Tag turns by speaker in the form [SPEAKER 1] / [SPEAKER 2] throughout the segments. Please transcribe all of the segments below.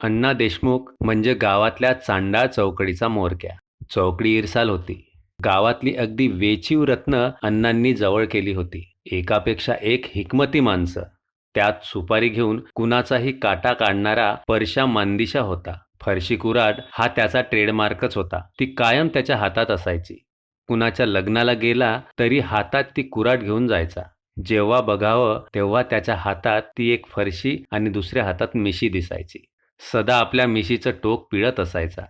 [SPEAKER 1] अण्णा देशमुख म्हणजे गावातल्या चांडाळ चौकडीचा मोरक्या. चौकडी इरसाल होती. गावातली अगदी वेचीव रत्न अण्णांनी जवळ केली होती. एकापेक्षा एक हिकमती माणसं. त्यात सुपारी घेऊन कुणाचाही काटा काढणारा परशा मांदिशा होता. फरशी कुराड हा त्याचा ट्रेडमार्कच होता. ती कायम त्याच्या हातात असायची. कुणाच्या लग्नाला गेला तरी हातात ती कुराड घेऊन जायचा. जेव्हा बघावं तेव्हा त्याच्या हातात ती एक फरशी आणि दुसऱ्या हातात मिशी दिसायची. सदा आपल्या मिशीचं टोक पिळत असायचा.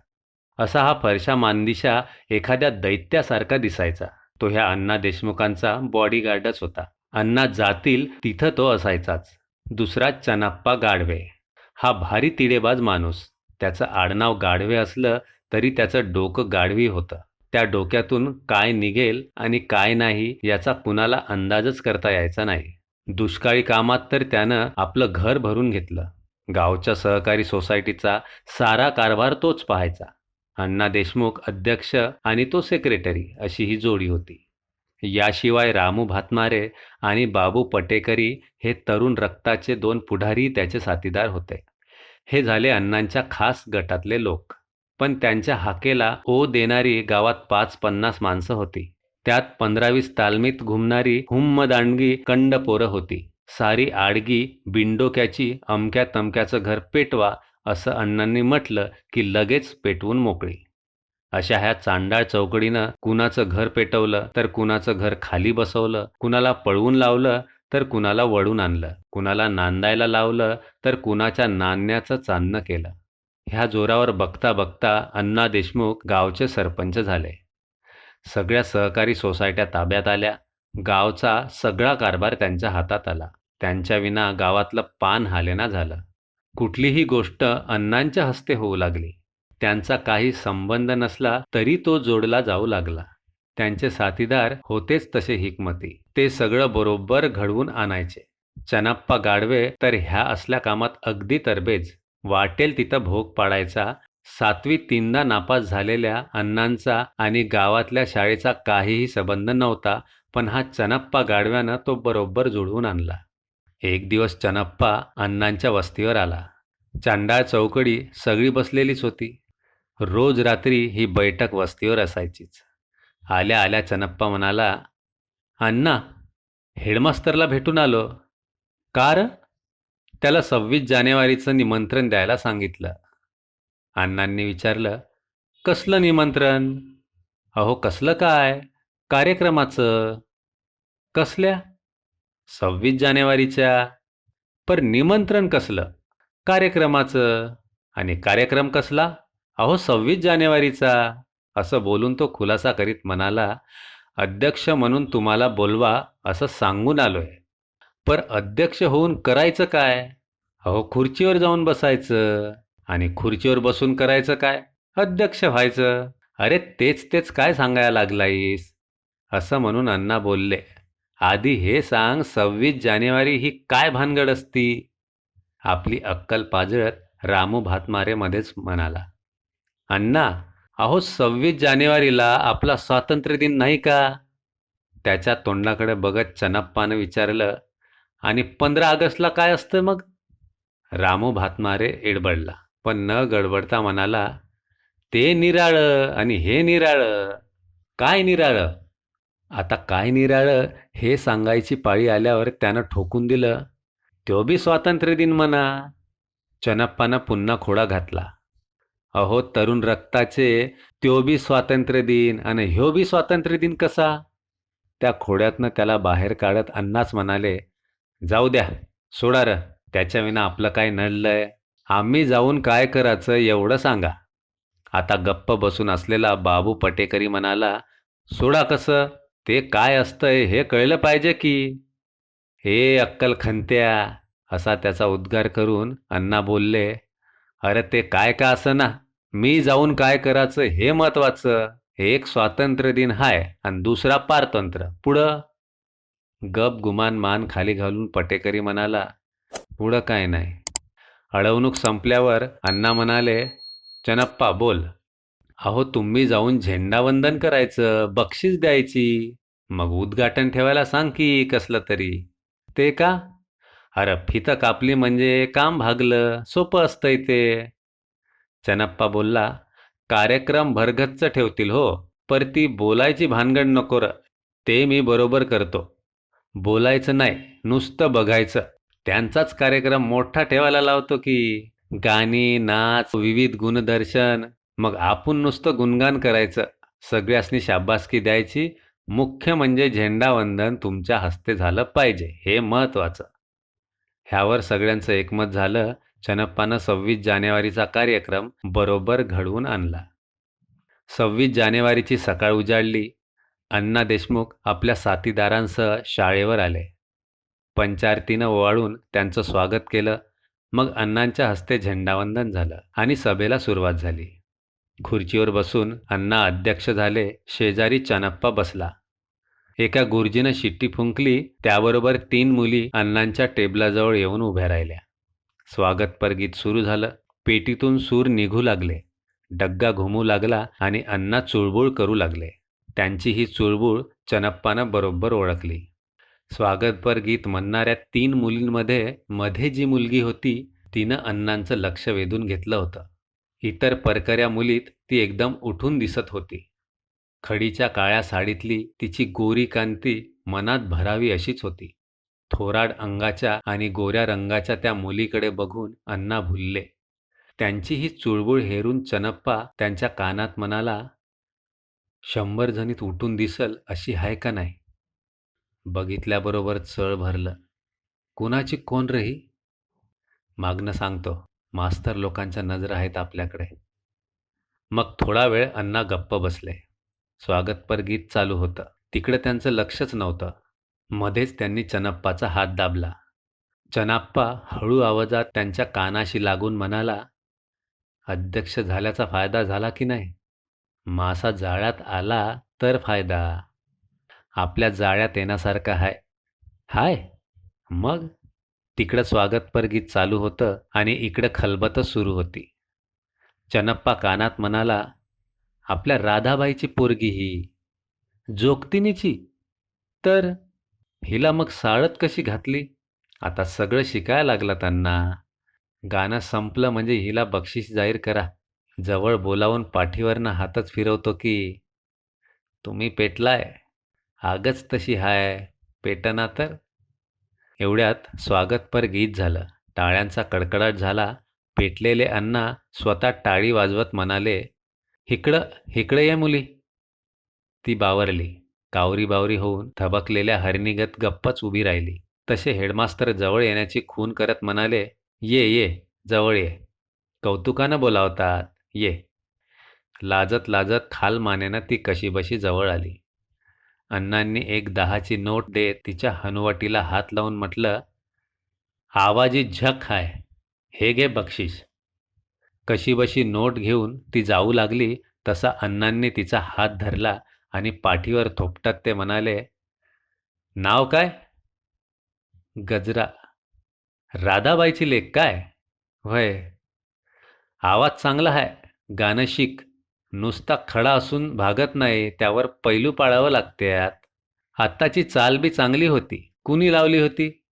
[SPEAKER 1] असा हा फरशा मानदिशा एखाद्या दैत्यासारखा दिसायचा. तो ह्या अण्णा देशमुखांचा बॉडीगार्डच होता. अण्णा जातील तिथं तो असायचाच. दुसरा चनाप्पा गाढवे. हा भारी तिडेबाज माणूस. त्याचं आडनाव गाढवे असलं तरी त्याचं डोकं गाढवी होतं. त्या डोक्यातून काय निघेल आणि काय नाही याचा कुणाला अंदाजच करता यायचा नाही. दुष्काळी कामात तर त्यानं आपलं घर भरून घेतलं. गावच्या सहकारी सोसायटीचा सारा कारभार तोच पाहायचा. अण्णा देशमुख अध्यक्ष आणि तो सेक्रेटरी अशी ही जोडी होती. याशिवाय रामू भातमारे आणि बाबू पटेकरी हे तरुण रक्ताचे दोन पुढारी त्याचे साथीदार होते. हे झाले अण्णांच्या खास गटातले लोक. पण त्यांच्या हाकेला ओ देणारी गावात पाच पन्नास माणसं होती. त्यात पंधरावीस तालमीत घुमणारी हुम्म दांडगी कंड पोरं होती. सारी आडगी बिंडोक्याची अमक्या तमक्याचं घर पेटवा असं अण्णांनी म्हटलं की लगेच पेटवून मोकळी. अशा ह्या चांडाळ चौकडीनं कुणाचं घर पेटवलं तर कुणाचं घर खाली बसवलं कुणाला पळवून लावलं तर कुणाला वळून आणलं कुणाला नांदायला लावलं तर कुणाच्या नांदण्याचं चांदणं केलं. ह्या जोरावर बघता बघता अण्णा देशमुख गावचे सरपंच झाले. सगळ्या सहकारी सोसायट्या ताब्यात आल्या. गावचा सगळा कारभार त्यांच्या हातात आला. त्यांच्या विना गावातलं पान हालेना झालं. कुठलीही गोष्ट अण्णांच्या हस्ते होऊ लागली. त्यांचा काही संबंध नसला तरी तो जोडला जाऊ लागला. त्यांचे साथीदार होतेच तसे हिकमती. ते सगळं बरोबर घडवून आणायचे. चनाप्पा गाडवे तर ह्या असल्या कामात अगदी तरबेज. वाटेल तिथं भोग पाडायचा. सातवी तीनदा नापास झालेल्या अण्णांचा आणि गावातल्या शाळेचा काहीही संबंध नव्हता पण हा चनाप्पा गाडव्यानं तो बरोबर जुळवून आणला. एक दिवस चनप्पा अण्णांच्या वस्तीवर आला. चांडाळ चौकडी सगळी बसलेलीच होती. रोज रात्री ही बैठक वस्तीवर असायचीच. आल्या आल्या चनप्पा म्हणाला अण्णा हेडमास्तरला भेटून आलो. कार त्याला सव्वीस जानेवारीचं निमंत्रण द्यायला सांगितलं. अण्णांनी विचारलं कसलं निमंत्रण? अहो कसलं काय? कार्यक्रमाचं. कसल्या? सव्वीस जानेवारीच्या. पर निमंत्रण कसलं? कार्यक्रमाचं. आणि कार्यक्रम कसला? अहो सव्वीस जानेवारीचा. असं बोलून तो खुलासा करीत म्हणाला अध्यक्ष म्हणून तुम्हाला बोलवा असं सांगून आलोय. पर अध्यक्ष होऊन करायचं काय? अहो खुर्चीवर जाऊन बसायचं. आणि खुर्चीवर बसून करायचं काय? अध्यक्ष व्हायचं. अरे तेच तेच काय सांगायला लागलायस? असं म्हणून अण्णा बोलले. आधी हे सांग सव्वीस जानेवारी ही काय भानगड असती? आपली अक्कल पाजळत रामू भातमारेमध्येच म्हणाला. अण्णा अहो सव्वीस जानेवारीला आपला स्वातंत्र्य दिन नाही का? त्याच्या तोंडाकडे बघत चनप्पानं विचारलं आणि पंधरा ऑगस्टला काय असतं मग? रामू भातमारे एडबडला पण न गडबडता म्हणाला ते निराळं आणि हे निराळं. काय निराळं? आता काय निराळं हे सांगायची पाळी आल्यावर त्यानं ठोकून दिलं. तो बी स्वातंत्र्य दिन म्हणा. चनप्पानं पुन्हा खोडा घातला. अहो तरुण रक्ताचे त्यो बी स्वातंत्र्य दिन आणि ह्यो बी स्वातंत्र्य दिन कसा? त्या खोड्यातनं त्याला बाहेर काढत अण्णाच म्हणाले जाऊ द्या सोडा र. त्याच्या विना आपलं काय नडलंय. आम्ही जाऊन काय करायचं एवढं सांगा. आता गप्प बसून असलेला बाबू पटेकरी म्हणाला सोडा कसं? ते काय असतंय हे कळलं पाहिजे की. हे अक्कल खंत्या असा त्याचा उद्गार करून अण्णा बोलले अरे ते काय का असं ना मी जाऊन काय करायचं हे महत्वाचं एक स्वातंत्र्य दिन हाय आणि दुसरा पारतंत्र पुढं? गप गुमान मान खाली घालून पटेकरी म्हणाला पुढं काय नाही. अडवणूक संपल्यावर अण्णा म्हणाले चनप्पा बोल अहो तुम्ही जाऊन झेंडावंदन करायचं बक्षीस द्यायची. मग उद्घाटन ठेवायला सांग की कसलं तरी. ते का? अरे फितं कापली म्हणजे काम भागलं सोपं असतंय ते. चनप्पा बोलला कार्यक्रम भरगच्च ठेवतील हो पर ती बोलायची भानगड नको र ते मी बरोबर करतो. बोलायचं नाही नुसतं बघायचं. त्यांचाच कार्यक्रम मोठा ठेवायला लावतो की गाणी नाच विविध गुणदर्शन मग आपण नुसतं गुणगान करायचं. सगळ्यासनी शाबासकी द्यायची मुख्य म्हणजे झेंडावंदन तुमच्या हस्ते झालं पाहिजे हे महत्त्वाचं. ह्यावर सगळ्यांचं एकमत झालं चनप्पानं सव्वीस जानेवारीचा कार्यक्रम बरोबर घडवून आणला. सव्वीस जानेवारीची सकाळ उजाडली अण्णा देशमुख आपल्या साथीदारांसह शाळेवर आले. पंचारतीनं ओवाळून त्यांचं स्वागत केलं मग अण्णांच्या हस्ते झेंडावंदन झालं आणि सभेला सुरुवात झाली. खुर्चीवर बसून अण्णा अध्यक्ष झाले शेजारी चनप्पा बसला. एका गुरुजीनं शिट्टी फुंकली त्याबरोबर तीन मुली अण्णांच्या टेबलाजवळ येऊन उभ्या राहिल्या. स्वागतपर गीत सुरू झालं. पेटीतून सूर निघू लागले. डग्गा घुमू लागला आणि अण्णा चुळबुळ करू लागले. त्यांची ही चुळबुळ चनप्पानं बरोबर ओळखली. स्वागतपर गीत म्हणणाऱ्या तीन मुलींमध्ये मध्ये जी मुलगी होती तिनं अण्णांचं लक्ष वेधून घेतलं होतं. इतर परकऱ्या मुलीत ती एकदम उठून दिसत होती. खडीच्या काळ्या साडीतली तिची गोरी कांती मनात भरावी अशीच होती. थोराड अंगाच्या आणि गोऱ्या रंगाच्या त्या मुलीकडे बघून अण्णा भुलले. त्यांची ही चुळबुळ हेरून चनप्पा त्यांच्या कानात म्हणाला शंभर जणीत उठून दिसल अशी आहे का नाही? बघितल्याबरोबर चळ भरलं. कुणाची कोण रही मागणं सांगतो. मास्तर लोकांच्या नजर आहेत आपल्याकडे. मग थोडा वेळ अण्णा गप्प बसले. स्वागतपर गीत चालू होतं. तिकडं त्यांचं लक्षच नव्हतं. मध्येच त्यांनी चनप्पाचा हात दाबला. चनाप्पा हळू आवाजात त्यांच्या कानाशी लागून म्हणाला अध्यक्ष झाल्याचा फायदा झाला की नाही? मासा जाळ्यात आला तर फायदा. आपल्या जाळ्यात येण्यासारखा हाय. हाय? मग? तिकडं स्वागतपर गीत चालू होतं आणि इकडं खलबतच सुरू होती. चनप्पा कानात म्हणाला आपल्या राधाबाईची पोरगी ही जोगतिनीची. तर हिला मग साळत कशी घातली? आता सगळं शिकायला लागलं त्यांना. गाणं संपलं म्हणजे हिला बक्षीस जाहीर करा. जवळ बोलावून पाठीवरनं हातच फिरवतो की तुम्ही पेटलाय? आगच तशी हाय. पेटना तर. एवढ्यात स्वागतपर गीत झालं. टाळ्यांचा कडकडाट झाला. पेटलेले अण्णा स्वतः टाळी वाजवत म्हणाले हिकडं हिकडं ये मुली. ती बावरली. कावरी बावरी होऊन थबकलेल्या हरणीगत गप्पच उभी राहिली. तसे हेडमास्तर जवळ येण्याची खून करत म्हणाले ये ये जवळ ये. कौतुकानं बोलावतात. ये. लाजत लाजत खाल मानेनं ती कशीबशी जवळ आली. अण्णांनी एक दहाची नोट देत तिच्या हनुवटीला हात लावून म्हटलं आवाजी झक हाय. हे घे बक्षीस. कशीबशी नोट घेऊन ती जाऊ लागली तसा अण्णांनी तिचा हात धरला आणि पाठीवर थोपटत ते म्हणाले नाव काय? गजरा. राधाबाईची लेख काय? व्हय. आवाज चांगला आहे गाणं शिक. नुसता खडा असून भागत नाही त्यावर पैलू पाळावं लागत्यात आत्ताची चाल बी चांगली होती. कुणी लावली होती?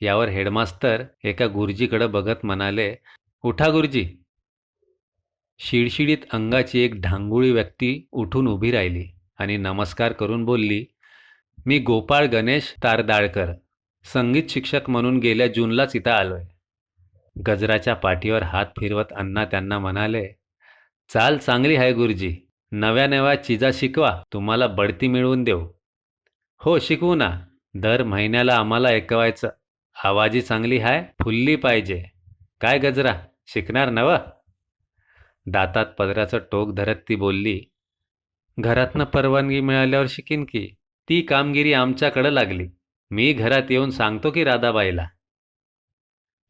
[SPEAKER 1] यावर हेडमास्तर एका गुरुजीकडं बघत म्हणाले उठा गुरुजी. शिडशिडीत अंगाची एक ढांगुळी व्यक्ती उठून उभी राहिली आणि नमस्कार करून बोलली मी गोपाळ गणेश तारदाळकर संगीत शिक्षक म्हणून गेल्या जूनलाच इथं आलोय. गजराच्या पाठीवर हात फिरवत अण्णा त्यांना म्हणाले चाल चांगली आहे गुरुजी नव्या नव्या चिजा शिकवा तुम्हाला बढती मिळवून देऊ. हो शिकवू ना दर महिन्याला आम्हाला ऐकवायचं आवाजी चांगली हाय फुल्ली पाहिजे. काय गजरा शिकणार नवं दातात पदराचं टोक धरत ती बोलली घरातनं परवानगी मिळाल्यावर शिकीन की? ती कामगिरी आमच्याकडं लागली. मी घरात येऊन सांगतो की राधाबाईला.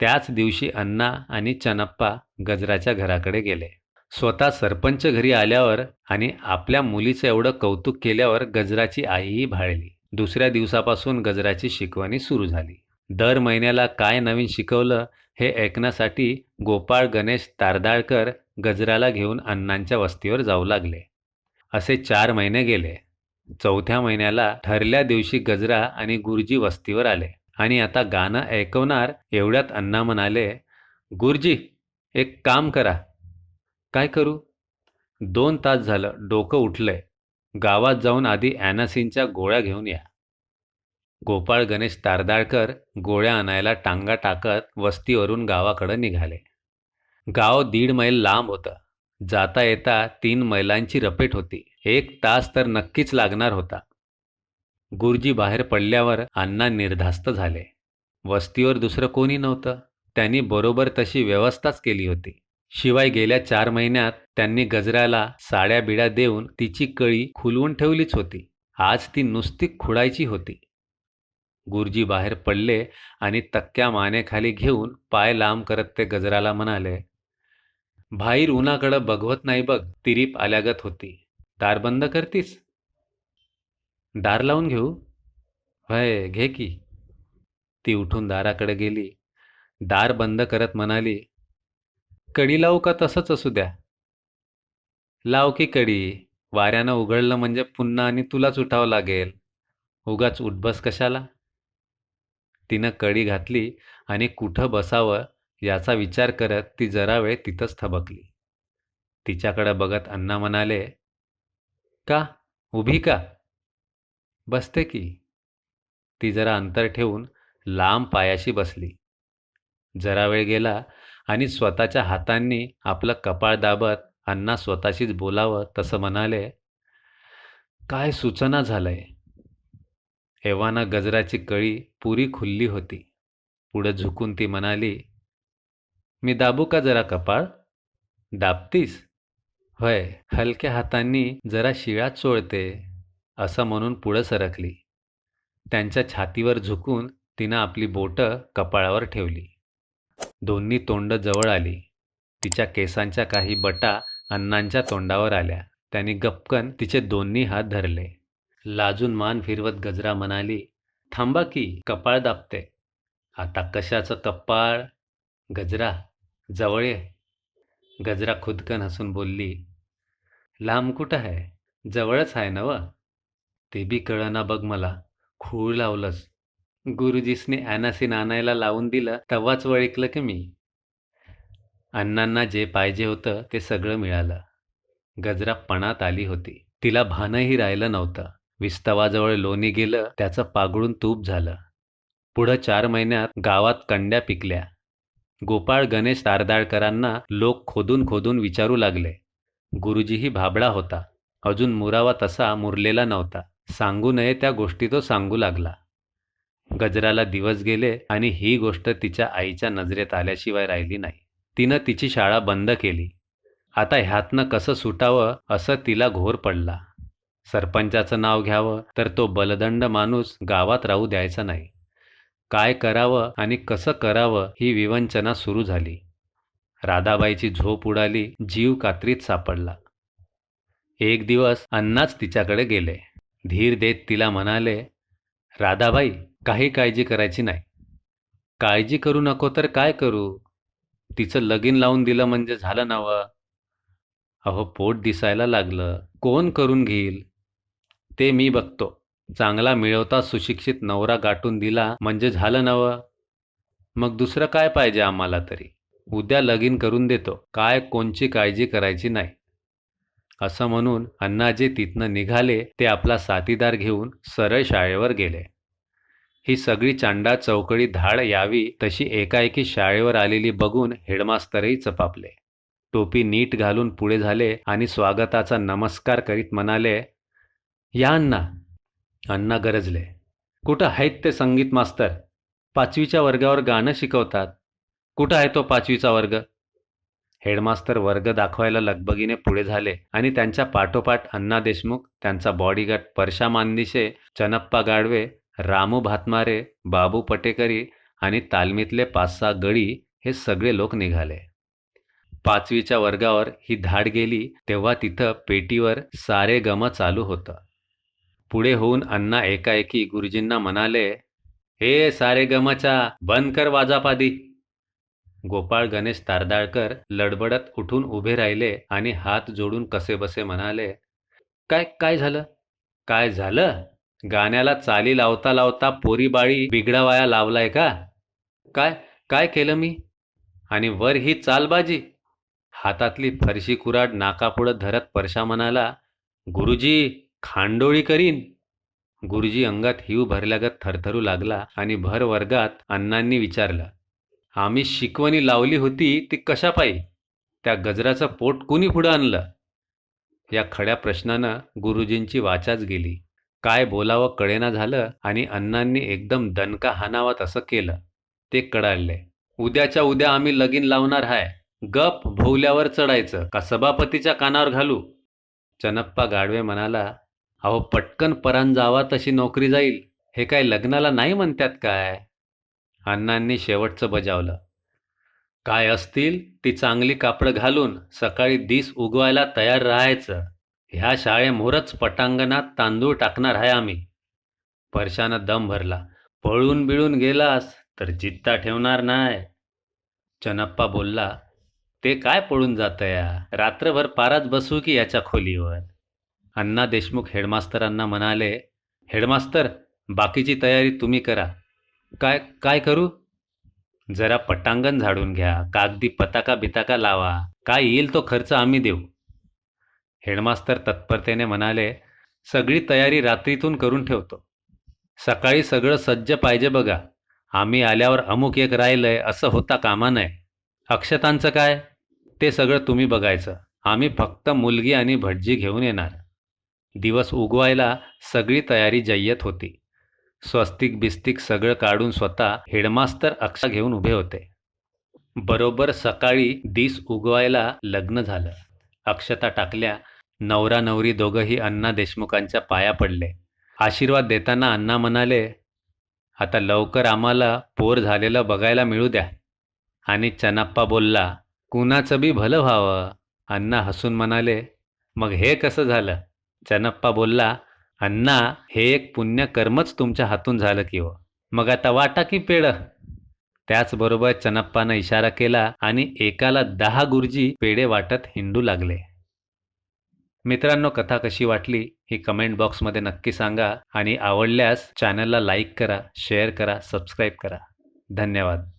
[SPEAKER 1] त्याच दिवशी अण्णा आणि चनप्पा गजराच्या घराकडे गेले. स्वतः सरपंच घरी आल्यावर आणि आपल्या मुलीचं एवढं कौतुक केल्यावर गजराची आईही भाळली. दुसऱ्या दिवसापासून गजराची शिकवणी सुरू झाली. दर महिन्याला काय नवीन शिकवलं हे ऐकण्यासाठी गोपाळ गणेश तारदाळकर गजराला घेऊन अण्णांच्या वस्तीवर जाऊ लागले. असे चार महिने गेले. चौथ्या महिन्याला ठरल्या दिवशी गजरा आणि गुरुजी वस्तीवर आले. आणि आता गाणं ऐकवणार एवढ्यात अण्णा म्हणाले गुरुजी एक काम करा. काय करू? दोन तास झालं. डोकं उठलंय. गावात जाऊन आधी ॲनासिनच्या गोळ्या घेऊन या. गोपाळ गणेश तारदाळकर गोळ्या आणायला टांगा टाकत वस्तीवरून गावाकडं निघाले. गाव दीड मैल लांब होतं. जाता येता तीन मैलांची रपेट होती. एक तास तर नक्कीच लागणार होता. गुरुजी बाहेर पडल्यावर अण्णा निर्धास्त झाले. वस्तीवर दुसरं कोणी नव्हतं. त्यांनी बरोबर तशी व्यवस्थाच केली होती. शिवाय गेल्या चार महिन्यात त्यांनी गजराला साड्या बिड्या देऊन तिची कळी खुलवून ठेवलीच होती. आज ती नुसती खुडायची होती. गुरुजी बाहेर पडले आणि तक्क्या मानेखाली घेऊन पाय लांब करत ते गजराला म्हणाले भाईर उन्हाकडं बघवत नाही बघ तिरीप आल्यागत होती. दार बंद करतीस? दार लावून घेऊ? होय घे की. ती उठून दाराकडे गेली. दार बंद करत म्हणाली कडी लावू का तसंच असू द्या? लाव की कडी. वाऱ्यानं उघडलं म्हणजे पुन्हा आणि तुलाच उठावं लागेल. उगाच उठबस कशाला? तिनं कडी घातली आणि कुठं बसावं याचा विचार करत ती जरा वेळ तिथंच थबकली. तिच्याकडे बघत अण्णा म्हणाले का? उभी का? बसते की. ती जरा अंतर ठेवून लांब पायाशी बसली. जरा वेळ गेला आणि स्वतःच्या हातांनी आपलं कपाळ दाबत अण्णा स्वतःशीच बोलावं तसं म्हणाले काय सूचना झालंय? एव्हाना गजराची कळी पुरी खुल्ली होती. पुढं झुकून ती म्हणाली मी दाबू का जरा कपाळ? दाबतीस? होय हलक्या हातांनी जरा शिळा चोळते असं म्हणून पुढं सरकली. त्यांच्या छातीवर झुकून तिनं आपली बोटं कपाळावर ठेवली. दोन्ही तोंड जवळ आली. तिच्या केसांच्या काही बटा अण्णांच्या तोंडावर आल्या. त्यांनी गपकन तिचे दोन्ही हात धरले. लाजून मान फिरवत गजरा म्हणाली थांबा की कपाळ दाबते. आता कशाचं कपाळ? गजरा. जवळ ये. गजरा खुदकन हसून बोलली लांब कुठं आहे जवळच आहे ना व ते बी कळना बघ मला. खूळ लावलंस. गुरुजीसने ॲनासिन आणायला लावून दिलं तेव्हाच वळिकलं की मी? अण्णांना जे पाहिजे होतं ते सगळं मिळालं. गजरा पणात आली होती. तिला भानही राहिलं नव्हतं. विस्तवाजवळ लोणी गेलं त्याचं पागळून तूप झालं. पुढं चार महिन्यात गावात कंड्या पिकल्या. गोपाळ गणेश तारदाळकरांना लोक खोदून खोदून विचारू लागले. गुरुजीही भाबडा होता. अजून मुरावा तसा मुरलेला नव्हता. सांगू नये त्या गोष्टी तो सांगू लागला. गजराला दिवस गेले आणि ही गोष्ट तिच्या आईच्या नजरेत आल्याशिवाय राहिली नाही. तिनं तिची शाळा बंद केली. आता ह्यातनं कसं सुटावं असं तिला घोर पडला. सरपंचाचं नाव घ्यावं तर तो बलदंड माणूस गावात राहू द्यायचा नाही. काय करावं आणि कसं करावं ही विवंचना सुरू झाली. राधाबाईची झोप उडाली जीव कात्रीत सापडला. एक दिवस अण्णाच तिच्याकडे गेले. धीर देत तिला म्हणाले राधाबाई काही काळजी करायची नाही. काळजी करू नको तर काय करू? तिचं लगीन लावून दिलं म्हणजे झालं नावं. अहो पोट दिसायला लागलं. कोण करून घेईल? ते मी बघतो. चांगला मिळवता सुशिक्षित नवरा गाठून दिला म्हणजे झालं नवं? मग दुसरं काय पाहिजे आम्हाला तरी? उद्या लगीन करून देतो. काय कोणची काळजी करायची नाही. असं म्हणून अण्णाजी तिथनं निघाले ते आपला साथीदार घेऊन सरळ शाळेवर गेले. ही सगळी चांडा चौकडी धाड यावी तशी एकाएकी शाळेवर आलेली बघून हेडमास्तरही चपापले. टोपी नीट घालून पुढे झाले आणि स्वागताचा नमस्कार करीत म्हणाले या अण्णा अण्णा गरजले. कुठं आहेत ते संगीत मास्तर? पाचवीच्या वर्गावर गाणं शिकवतात. कुठं आहे तो पाचवीचा वर्ग? हेडमास्तर वर्ग दाखवायला लगबगीने पुढे झाले आणि त्यांच्या पाठोपाठ अण्णा देशमुख त्यांचा बॉडीगार्ड परशा मानदिशे चनप्पा गाडवे रामू भातमारे बाबू पटेकरी आणि तालमीतले पाच सहा गडी हे सगळे लोक निघाले. पाचवीच्या वर्गावर ही धाड गेली तेव्हा तिथं पेटीवर सारे गम चालू होतं. पुढे होऊन अण्णा एकाएकी गुरुजींना म्हणाले हे सारे गमाचा बंद कर वाजापादी. गोपाळ गणेश तारदाळकर लडबडत उठून उभे राहिले आणि हात जोडून कसे बसे म्हणाले काय काय झालं? काय झालं? गाण्याला चाली लावता लावता पोरीबाळी बिघडावाया लावलाय का? काय काय केलं मी? आणि वर ही चालबाजी? हातातली फरशी कुराड नाकापुढं धरत परशा म्हणाला गुरुजी खांडोळी करीन. गुरुजी अंगात हिव भरल्यागत थरथरू लागला आणि भर वर्गात अण्णांनी विचारलं आम्ही शिकवणी लावली होती ती कशा पायी? त्या गजराचं पोट कुणी पुढं आणलं? या खड्या प्रश्नानं गुरुजींची वाचाच गेली. काय बोलावं कळेना झालं आणि अण्णांनी एकदम दणका हाणावा तसं केलं. ते कडाळले उद्याच्या उद्या आम्ही लगीन लावणार हाय. गप भोवल्यावर चढायचं का सभापतीच्या कानावर घालू? चनप्पा गाडवे म्हणाला अहो पटकन परान जावा तशी नोकरी जाईल. हे काय लग्नाला नाही म्हणतात काय? अण्णांनी शेवटचं बजावलं. काय असतील ती चांगली कापडं घालून सकाळी दिस उगवायला तयार राहायचं. ह्या शाळेमोरच पटांगणात तांदूळ टाकणार आहे आम्ही. परशानं दम भरला. पळून बिळून गेलास तर जित्ता ठेवणार नाही चनप्पा बोलला ते काय पळून जातं या? रात्रभर पाराच बसू की याच्या खोलीवर? अण्णा देशमुख हेडमास्तरांना म्हणाले हेडमास्तर बाकीची तयारी तुम्ही करा. काय काय करू? जरा पटांगण झाडून घ्या कागदी पताका बिताका लावा काय येईल तो खर्च आम्ही देऊ. हेडमास्तर तत्परतेने म्हणाले सगळी तयारी रात्रीतून करून ठेवतो. सकाळी सगळं सज्ज पाहिजे बघा. आम्ही आल्यावर अमुक एक राहिलंय असं होता कामा नये. अक्षतांचं काय? ते सगळं तुम्ही बघायचं. आम्ही फक्त मुलगी आणि भटजी घेऊन येणार. दिवस उगवायला सगळी तयारी जय्यत होती. स्वस्तिक बिस्तिक सगळं काढून स्वतः हेडमास्तर अक्षा घेऊन उभे होते. बरोबर सकाळी दिस उगवायला लग्न झालं. अक्षता टाकल्या नवरा नवरी दोघंही अण्णा देशमुखांच्या पाया पडले. आशीर्वाद देताना अण्णा म्हणाले आता लवकर आम्हाला पोर झालेलं बघायला मिळू द्या. आणि चनाप्पा बोलला कुणाचं बी भलं व्हावं. अण्णा हसून म्हणाले मग हे कसं झालं? चनप्पा बोलला अण्णा हे एक पुण्यकर्मच तुमच्या हातून झालं की हो. मग आता वाटा की पेढं? त्याचबरोबर चनप्पानं इशारा केला आणि एकाला दहा गुरुजी पेढे वाटत हिंडू लागले. मित्रांनो कथा कशी वाटली ही कमेंट बॉक्समध्ये नक्की सांगा आणि आवडल्यास चॅनलला लाईक करा शेअर करा सबस्क्राईब करा. धन्यवाद.